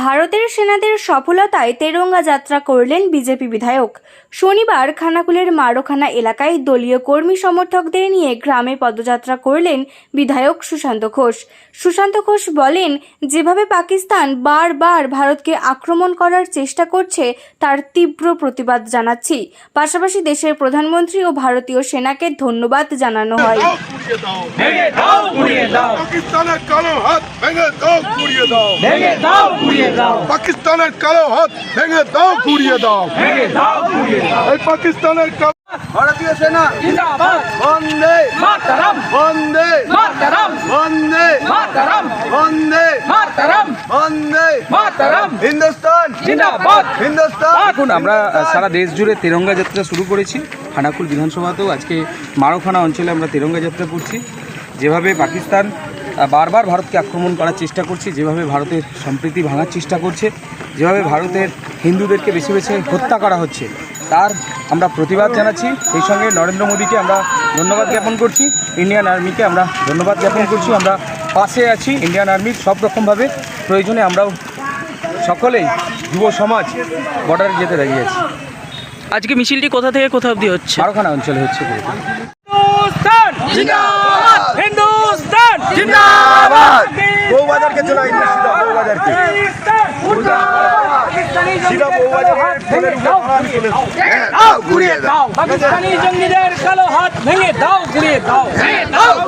ভারতের সেনাদের সফলতায় তেরঙ্গা যাত্রা করলেন বিজেপি বিধায়ক। শনিবার খানাকুলের মারোখানা এলাকায় দলীয় কর্মী সমর্থকদের নিয়ে গ্রামে পদযাত্রা করলেন বিধায়ক সুশান্ত ঘোষ। সুশান্ত ঘোষ বলেন, যেভাবে পাকিস্তান বারবার ভারতকে আক্রমণ করার চেষ্টা করছে, তার তীব্র প্রতিবাদ জানাচ্ছি। পাশাপাশি দেশের প্রধানমন্ত্রী ও ভারতীয় সেনাকে ধন্যবাদ জানানো হয়। ভেঙে দাও গুড়িয়ে দাও। পাকিস্তানের কালো হাত ভেঙে দাও গুড়িয়ে দাও। ভেঙে দাও গুড়িয়ে দাও। পাকিস্তানের কালো হাত ভেঙে দাও গুড়িয়ে দাও। ভেঙে দাও গুড়িয়ে দাও। এই পাকিস্তানের ভারতীয় সেনা। জিন্দাবাদ। বন্দে। মাতরম। বন্দে। মাতরম। বন্দে। মাতরম। বন্দে। মাতরম। বন্দে। হিন্দুস্তান। দেখুন আমরা সারা দেশ জুড়ে তেরঙ্গা যাত্রা শুরু করেছি। খানাকুল বিধানসভাতেও আজকে মারোখানা অঞ্চলে আমরা তেরঙ্গা যাত্রা করছি। যেভাবে পাকিস্তান বারবার ভারতকে আক্রমণ করার চেষ্টা করছে যেভাবে ভারতের সম্প্রীতি ভাঙার চেষ্টা করছে যেভাবে ভারতের হিন্দুদেরকে বেছে বেছে হত্যা করা হচ্ছে তার আমরা প্রতিবাদ জানাচ্ছি। সেই সঙ্গে নরেন্দ্র মোদীকে আমরা ধন্যবাদ জ্ঞাপন করছি। ইন্ডিয়ান আর্মিকে আমরা ধন্যবাদ জ্ঞাপন করছি। আমরা পাশে আছি। ইন্ডিয়ান আর্মির সব রকমভাবে প্রয়োজনে আমরাও সকলেই যুব সমাজ বর্ডারে যেতে দাঁড়িয়ে আছি আজকে মিছিলটি কোথা থেকে কোথা অবধি হচ্ছে? বারোখানা অঞ্চলে হচ্ছে হিন্দুস্তান! জিন্দাবাদ! বউবাজারকে চলো বউবাজারকে। দাও দাও কালো হাত ভেঙে দাও গুড়িয়ে দাও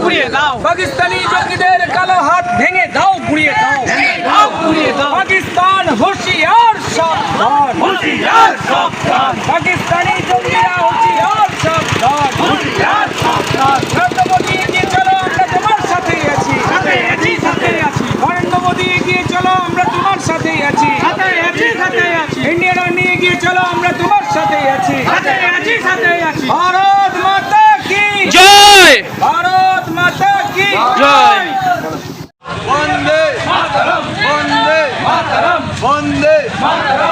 গুড়িয়ে দাও পাকিস্তানি জঙ্গিদের কালো হাত ভেঙে দাও গুড়িয়ে দাও ভেঙে দাও গুড়িয়ে দাও পাকিস্তান হুঁশিয়ার সাবধান হুঁশিয়ার সাবধান। পাকিস্তানি জঙ্গিরা হুঁশিয়ার সাবধান। হুঁশিয়ার সাবধান। নরেন্দ্র মোদী এগিয়ে চলো আমরা তোমার সাথেই আছি। সাথে আছি সাথে আছি। নরেন্দ্র মোদী এগিয়ে চলো আমরা তোমার সাথেই আছি। সাথে আছি সাথে আছি। ইন্ডিয়ান আর্মি এগিয়ে চলো আমরা তোমার সাথেই আছি। সাথে আছি সাথে আছি। ভারত মাতা কি? জয়! ভারত মাতা কি? জয়! বন্দে বন্দে বন্দে বন্দে